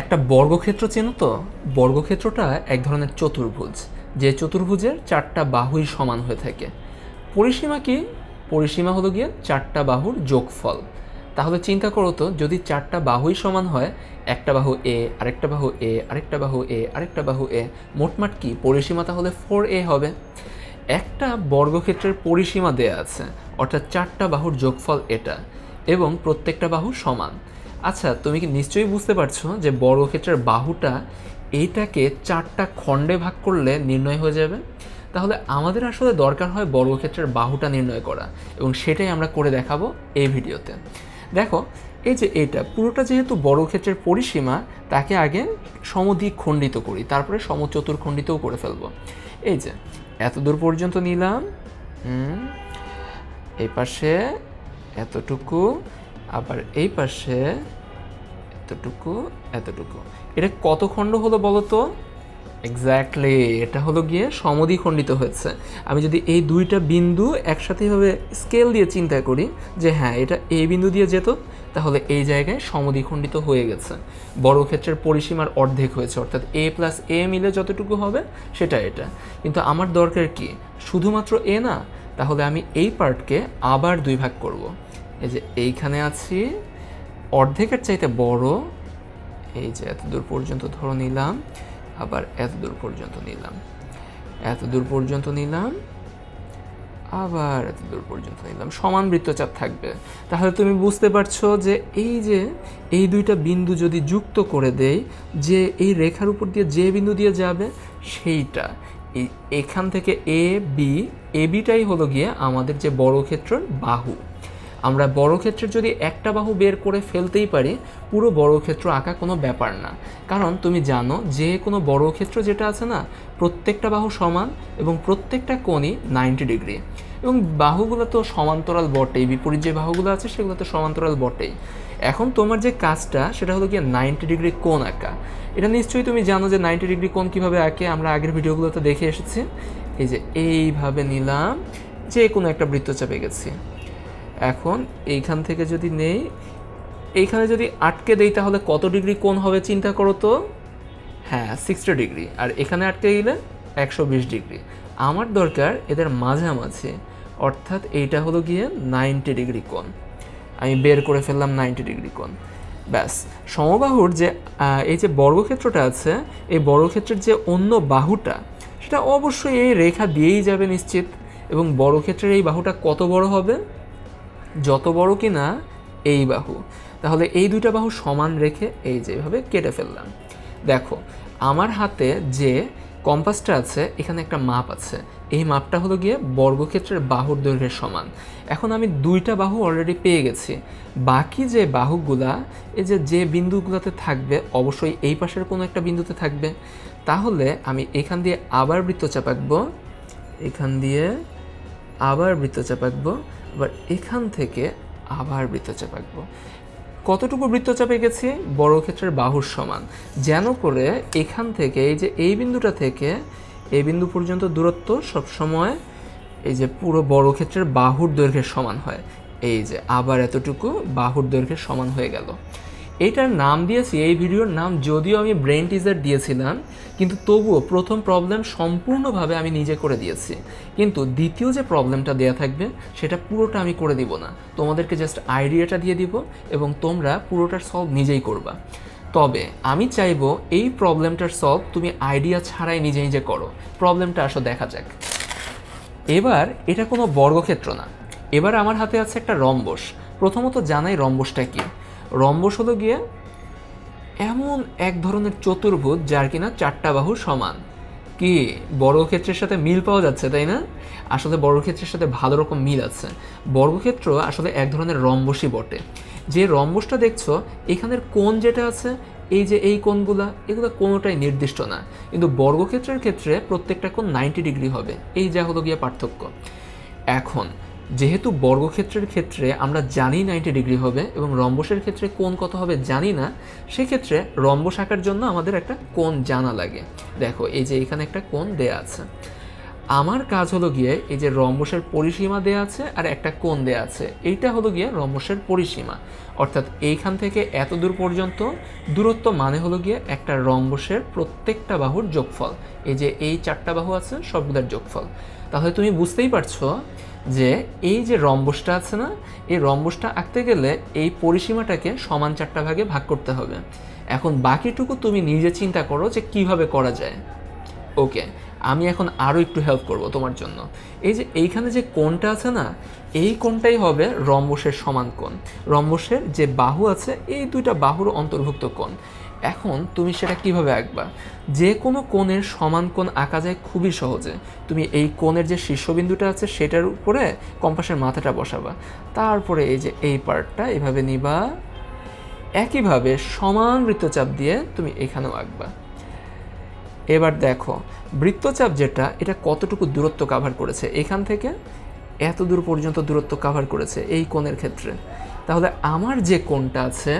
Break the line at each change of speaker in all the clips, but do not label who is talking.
একটা বর্গক্ষেত্র চেনো তো? বর্গক্ষেত্রটা এক ধরনের চতুর্ভুজ, যে চতুর্ভুজের চারটা বাহুই সমান হয়ে থাকে। পরিসীমা কি? পরিসীমা হলো গিয়ে চারটা বাহুর যোগফল। তাহলে চিন্তা করো তো, যদি চারটা বাহুই সমান হয়, একটা বাহু এ আরেকটা বাহু এ আরেকটা বাহু এ আরেকটা বাহু এ মোটমাট কি? পরিসীমা তাহলে ফোর এ হবে। একটা বর্গক্ষেত্রের পরিসীমা দেয়া আছে, অর্থাৎ চারটা বাহুর যোগফল এটা, এবং প্রত্যেকটা বাহু সমান। আচ্ছা তুমি কি নিশ্চয়ই বুঝতে পারছ যে বর্গক্ষেত্রের বাহুটা এইটাকে চারটা খণ্ডে ভাগ করলে নির্ণয় হয়ে যাবে? তাহলে আমাদের আসলে দরকার হয় বর্গক্ষেত্রের বাহুটা নির্ণয় করা এবং সেটাই আমরা করে দেখাবো এই ভিডিওতে। দেখো, এই যে এটা, পুরোটা যেহেতু বর্গক্ষেত্রের পরিসীমা, তাকে আগে সমদ্বিক খণ্ডিত করি, তারপরে সমচতুর্খণ্ডিতও করে ফেলব। এই যে, এত দূর পর্যন্ত নিলাম এই পাশে এতটুকু আবার এই পাশে এতটুকু এতটুকু। এটা কত খণ্ড হলো বলো তো? এক্স্যাক্টলি এটা হলো গিয়ে সমদ্বিখণ্ডিত হয়েছে। আমি যদি এই দুইটা বিন্দু একসাথে এভাবে স্কেল দিয়ে চিন্তা করি যে হ্যাঁ এটা এই বিন্দু দিয়ে যেত, তাহলে এই জায়গায় সমদ্বিখণ্ডিত হয়ে গেছে। বর্গক্ষেত্রের পরিসীমার অর্ধেক হয়েছে, অর্থাৎ এ প্লাস এ মিলে যতটুকু হবে সেটা এটা। কিন্তু আমার দরকার কি? শুধুমাত্র এ না? তাহলে আমি এই পার্টকে আবার দুই ভাগ করব। এই যে এইখানে আছি। অর্ধেকের চাইতে বড়, এই যে এত দূর পর্যন্ত ধরো নিলাম, আবার এত দূর পর্যন্ত নিলাম। এত দূর পর্যন্ত নিলাম, আবার এত দূর পর্যন্ত নিলাম। সমান বৃত্তচাপ থাকবে। তাহলে তুমি বুঝতে পারছ যে এই যে এই দুইটা বিন্দু যদি যুক্ত করে দেই, যে এই রেখার উপর দিয়ে যে বিন্দু দিয়ে যাবে সেইটা। এখান থেকে এ বি এ বিটাই হলো গিয়ে আমাদের যে বর্গক্ষেত্রের বাহু। আমরা বর্গক্ষেত্রের যদি একটা বাহু বের করে ফেলতেই পারি, পুরো বর্গক্ষেত্র আঁকা কোনো ব্যাপার না। কারণ তুমি জানো, যে কোনো বর্গক্ষেত্র যেটা আছে না, প্রত্যেকটা বাহু সমান এবং প্রত্যেকটা কোণই নাইনটি ডিগ্রি। এবং বাহুগুলো তো সমান্তরাল বটেই, বিপরীত যে বাহুগুলো আছে সেগুলো তো সমান্তরাল বটেই। এখন তোমার যে কাজটা, সেটা হলো গিয়ে নাইনটি ডিগ্রি কোণ আঁকা। এটা নিশ্চয়ই তুমি জানো যে নাইনটি ডিগ্রি কোণ কীভাবে আঁকে, আমরা আগের ভিডিওগুলোতে দেখে এসেছি। এই যে এইভাবে নিলাম, যে কোনো একটা বৃত্তচাপে গেছি। এখন এইখান থেকে যদি নেই, এইখানে যদি আটকে দেই তাহলে কত ডিগ্রি কোণ হবে চিন্তা করো তো? হ্যাঁ সিক্সটি ডিগ্রি। আর এখানে আটকে গেলে একশো বিশ ডিগ্রি। আমার দরকার এদের মাঝামাঝি, অর্থাৎ এইটা হলো গিয়ে নাইনটি ডিগ্রি কোণ। আমি বের করে ফেললাম নাইনটি ডিগ্রি কোণ। ব্যাস, সমবাহুর যে এই যে বর্গক্ষেত্রটা আছে, এই বর্গক্ষেত্রের যে অন্য বাহুটা, সেটা অবশ্যই এই রেখা দিয়েই যাবে নিশ্চিত। এবং বর্গক্ষেত্রের এই বাহুটা কত বড় হবে? যত বড় কি না এই বাহু। তাহলে এই দুইটা বাহু সমান রেখে এই যে যেভাবে কেটে ফেললাম। দেখো, আমার হাতে যে কম্পাসটা আছে, এখানে একটা মাপ আছে। এই মাপটা হলো গিয়ে বর্গক্ষেত্রের বাহুর দৈর্ঘ্যের সমান। এখন আমি দুইটা বাহু অলরেডি পেয়ে গেছি। বাকি যে বাহুগুলা, এই যে যে বিন্দুগুলোতে থাকবে, অবশ্যই এই পাশের কোনো একটা বিন্দুতে থাকবে। তাহলে আমি এখান দিয়ে আবার বৃত্তচাপ আঁকবো এখান দিয়ে আবার বৃত্তচাপ আঁকবো আবার এখান থেকে আবার বৃত্তচাপ আঁকবো। কতটুকু বৃত্তচাপে গেছি বড় ক্ষেত্রের বাহুর সমান। যেন করে এখান থেকে এই যে এই বিন্দুটা থেকে এই বিন্দু পর্যন্ত দূরত্ব সবসময় এই যে পুরো বড় ক্ষেত্রের বাহুর দৈর্ঘ্যের সমান হয়। এই যে আবার এতটুকু বাহুর দৈর্ঘ্যের সমান হয়ে গেল। এইটার নাম দিয়েছি, এই ভিডিওর নাম যদিও আমি ব্রেন টিজার দিয়েছিলাম, কিন্তু তবুও প্রথম প্রবলেম সম্পূর্ণভাবে আমি নিজে করে দিয়েছি। কিন্তু দ্বিতীয় যে প্রবলেমটা দেয়া থাকবে, সেটা পুরোটা আমি করে দিব না। তোমাদেরকে জাস্ট আইডিয়াটা দিয়ে দিব এবং তোমরা পুরোটার সলভ নিজেই করবা। তবে আমি চাইব এই প্রবলেমটার সলভ তুমি আইডিয়া ছাড়াই নিজে নিজে করো। প্রবলেমটা আসো দেখা যাক। এবার এটা কোনো বর্গক্ষেত্র না। এবার আমার হাতে আছে একটা রম্বস। প্রথমত জানাই রম্বসটা কি। রম্বস হলো গিয়ে এমন এক ধরনের চতুর্ভুজ যার কিনা চারটা বাহু সমান। কি বর্গক্ষেত্রের সাথে মিল পাওয়া যাচ্ছে, তাই না? আসলে বর্গক্ষেত্রের সাথে ভালো রকম মিল আছে। বর্গক্ষেত্র আসলে এক ধরনের রম্বসই বটে। যে রম্বসটা দেখছ, এখানের কোণ যেটা আছে, এই যে এই কোণগুলা, এগুলো কোনোটাই নির্দিষ্ট না। কিন্তু বর্গক্ষেত্রের ক্ষেত্রে প্রত্যেকটা কোণ নাইনটি ডিগ্রি হবে। এই যা হলো গিয়ে পার্থক্য। এখন যেহেতু বর্গক্ষেত্রের ক্ষেত্রে আমরা জানি নাইনটি ডিগ্রি হবে এবং রম্বসের ক্ষেত্রে কোন কত হবে জানি না, সেক্ষেত্রে রম্বস আঁকার জন্য আমাদের একটা কোন জানা লাগে। দেখো, এই যে এখানে একটা কোন দেয়া আছে। আমার কাজ হলো গিয়ে এই যে রম্বসের পরিসীমা দেয়া আছে আর একটা কোণ দেয়া আছে। এইটা হলো গিয়ে রম্বসের পরিসীমা। অর্থাৎ এইখান থেকে এত দূর পর্যন্ত দূরত্ব মানে হলো গিয়ে একটা রম্বসের প্রত্যেকটা বাহুর যোগফল। এই যে এই চারটা বাহু আছে, সবগুলোর যোগফল। তাহলে তুমি বুঝতেই পারছ যে এই যে রম্বসটা আছে না, এই রম্বসটা আঁকতে গেলে এই পরিসীমাটাকে সমান চারটা ভাগে ভাগ করতে হবে। এখন বাকিটুকু তুমি নিজে চিন্তা করো যে কীভাবে করা যায়। ওকে আমি এখন আরও একটু হেল্প করব তোমার জন্য। এই যে এইখানে যে কোণটা আছে না, এই কোণটাই হবে রম্বসের সমান কোণ। রম্বসের যে বাহু আছে, এই দুইটা বাহুর অন্তর্ভুক্ত কোণ। এখন তুমি সেটা কীভাবে আঁকবা? যে কোনো কোণের সমান কোণ আঁকা যায় খুবই সহজে। তুমি এই কোণের যে শীর্ষবিন্দুটা আছে, সেটার উপরে কম্পাসের মাথাটা বসাবা। তারপরে এই যে এই পার্টটা এভাবে নিবা। একইভাবে সমান বৃত্তচাপ দিয়ে তুমি এখানেও আঁকবা। এবার দেখো, বৃত্তচাপ যেটা, এটা কতটুকু দূরত্ব কাভার করেছে? এখান থেকে এত দূর পর্যন্ত দূরত্ব কাভার করেছে এই কোণের ক্ষেত্রে। তাহলে আমার যে কোণটা আছে,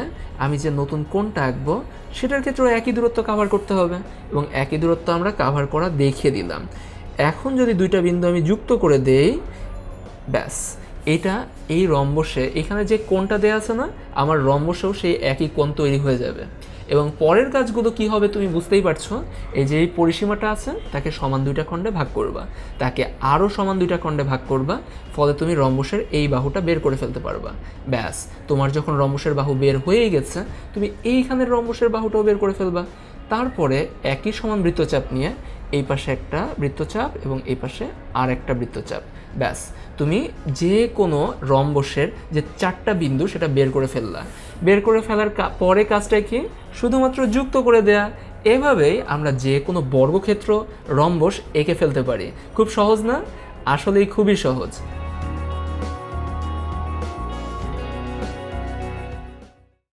আমি যে নতুন কোণটা আঁকবো, সেটার ক্ষেত্রেও একই দূরত্ব কাভার করতে হবে এবং একই দূরত্ব আমরা কাভার করা দেখিয়ে দিলাম। এখন যদি দুইটা বিন্দু আমি যুক্ত করে দেই, ব্যাস, এটা এই রম্বসে, এখানে যে কোণটা দেওয়া আছে না, আমার রম্বসেও সেই একই কোণ তৈরি হয়ে যাবে। এবং পরের কাজগুলো কি হবে তুমি বুঝতেই পারছ? এই যে এই পরিসীমাটা আছে, তাকে সমান দুইটা খণ্ডে ভাগ করবা। তাকে আরও সমান দুইটা খণ্ডে ভাগ করবা, ফলে তুমি রম্বসের এই বাহুটা বের করে ফেলতে পারবা। ব্যাস, তোমার যখন রম্বসের বাহু বের হয়েই গেছে, তুমি এইখানের রম্বসের বাহুটাও বের করে ফেলবা। তারপরে একই সমান বৃত্তচাপ নিয়ে এই পাশে একটা বৃত্তচাপ এবং এই পাশে আর একটা বৃত্তচাপ। ব্যাস, তুমি যে কোনো রম্বসের যে চারটা বিন্দু সেটা বের করে ফেললা। বের করে ফেলার পরে কাজটা কি? শুধুমাত্র যুক্ত করে দেয়া। এভাবেই আমরা যে কোনো বর্গক্ষেত্র রম্বস এঁকে ফেলতে পারি। খুব সহজ না? আসলেই খুবই সহজ।